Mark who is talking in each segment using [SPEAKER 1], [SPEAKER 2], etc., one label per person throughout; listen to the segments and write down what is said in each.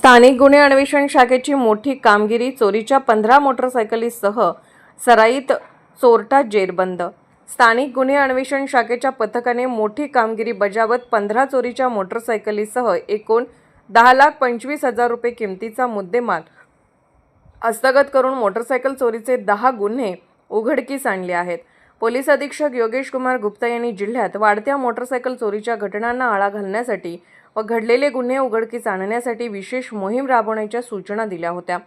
[SPEAKER 1] स्थानिक गुन्हे अन्वेषण शाखेची मोठी कामगिरी चोरीच्या पंधरा मोटरसायकलीसह सराईत चोरटा जेरबंद. स्थानिक गुन्हे अन्वेषण शाखेच्या पथकाने मोठी कामगिरी बजावत पंधरा चोरीच्या मोटरसायकलीसह एकूण दहा लाख पंचवीस हजार रुपये किमतीचा मुद्देमाल हस्तगत करून मोटरसायकल चोरीचे दहा गुन्हे उघडकीस आणले आहेत. पोलीस अधीक्षक योगेश कुमार गुप्ता यांनी जिल्ह्यात वाढत्या मोटरसायकल चोरीच्या घटनांना आळा घालण्यासाठी व घडलेले गुन्हे उघडकीस आणण्यासाठी विशेष मोहीम राबवण्याच्या सूचना दिल्या होत्या.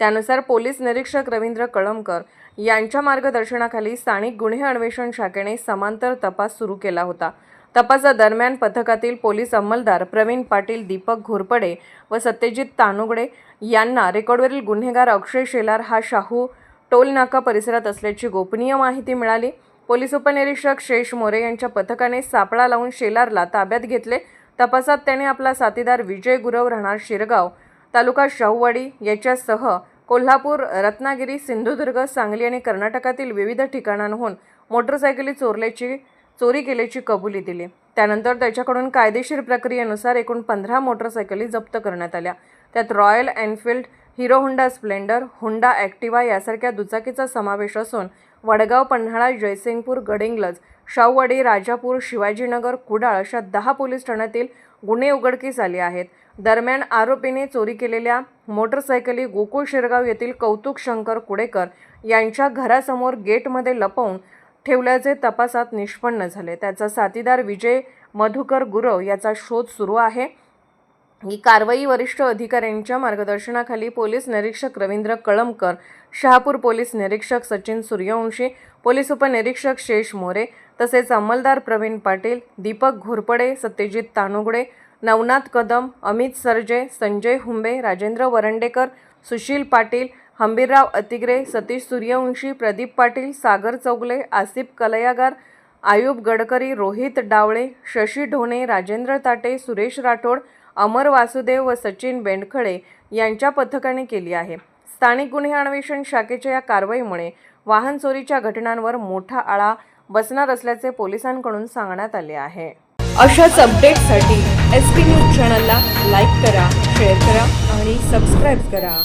[SPEAKER 1] त्यानुसार पोलीस निरीक्षक रवींद्र कळमकर यांच्या मार्गदर्शनाखाली स्थानिक गुन्हे अन्वेषण शाखेने समांतर तपास सुरू केला होता. तपासादरम्यान पथकातील पोलीस अंमलदार प्रवीण पाटील दीपक घोरपडे व सत्यजित तानुगडे यांना रेकॉर्डवरील गुन्हेगार अक्षय शेलार हा शाहू टोल नाका परिसरात असल्याची गोपनीय माहिती मिळाली. पोलीस उपनिरीक्षक शेष मोरे यांच्या पथकाने सापळा लावून शेलारला ताब्यात घेतले. तपासात त्याने आपला साथीदार विजय गुरव राहणार शिरगाव तालुका शाहूवाडी याच्यासह कोल्हापूर रत्नागिरी सिंधुदुर्ग सांगली आणि कर्नाटकातील विविध ठिकाणांहून मोटरसायकली चोरल्याची चोरी केल्याची कबुली दिली. त्यानंतर त्याच्याकडून कायदेशीर प्रक्रियेनुसार एकूण पंधरा मोटरसायकली जप्त करण्यात आल्या. त्यात royal Enfield hero Honda splendor Honda Activa यासारख्या दुचाकीचा समावेश असून वडगाव पन्हाळा जयसिंगपूर गडिंग्लज शाहूवाडी राजापूर शिवाजीनगर कुडाळ अशा दहा पोलीस ठाण्यातील गुन्हे उघडकीस आले आहेत. दरम्यान आरोपीने चोरी केलेल्या मोटरसायकली गोकुळ शिरगाव येथील कौतुक शंकर कुडेकर यांच्या घरासमोर गेटमध्ये लपवून ठेवल्याचे तपासात निष्पन्न झाले. त्याचा साथीदार विजय मधुकर गुरव याचा शोध सुरू आहे. ही कारवाई वरिष्ठ अधिकाऱ्यांच्या मार्गदर्शनाखाली पोलीस निरीक्षक रवींद्र कळमकर शहापूर पोलीस निरीक्षक सचिन सूर्यवंशी पोलीस उपनिरीक्षक शेष मोरे तसेच अंमलदार प्रवीण पाटील दीपक घोरपडे सत्यजित तानुगडे नवनाथ कदम अमित सरजे संजय हुंबे राजेंद्र वरंडेकर सुशील पाटील हंबीरराव अतिग्रे सतीश सूर्यवंशी प्रदीप पाटील सागर चौगले आसिफ कलयागार आयुब गडकरी रोहित डावळे शशी ढोणे राजेंद्र ताटे सुरेश राठोड अमर वासुदेव व सचिन बेंडखळे यांच्या पथकाने केली आहे. स्थानिक गुन्हे अन्वेषण शाखेच्या या कारवाईमुळे वाहन चोरीच्या घटनांवर मोठा आळा बसणार असल्याचे पोलिसांकडून सांगण्यात आले आहे. अशाच अपडेटसाठी एस पी न्यूज चॅनलला लाईक करा शेअर करा आणि सबस्क्राईब करा.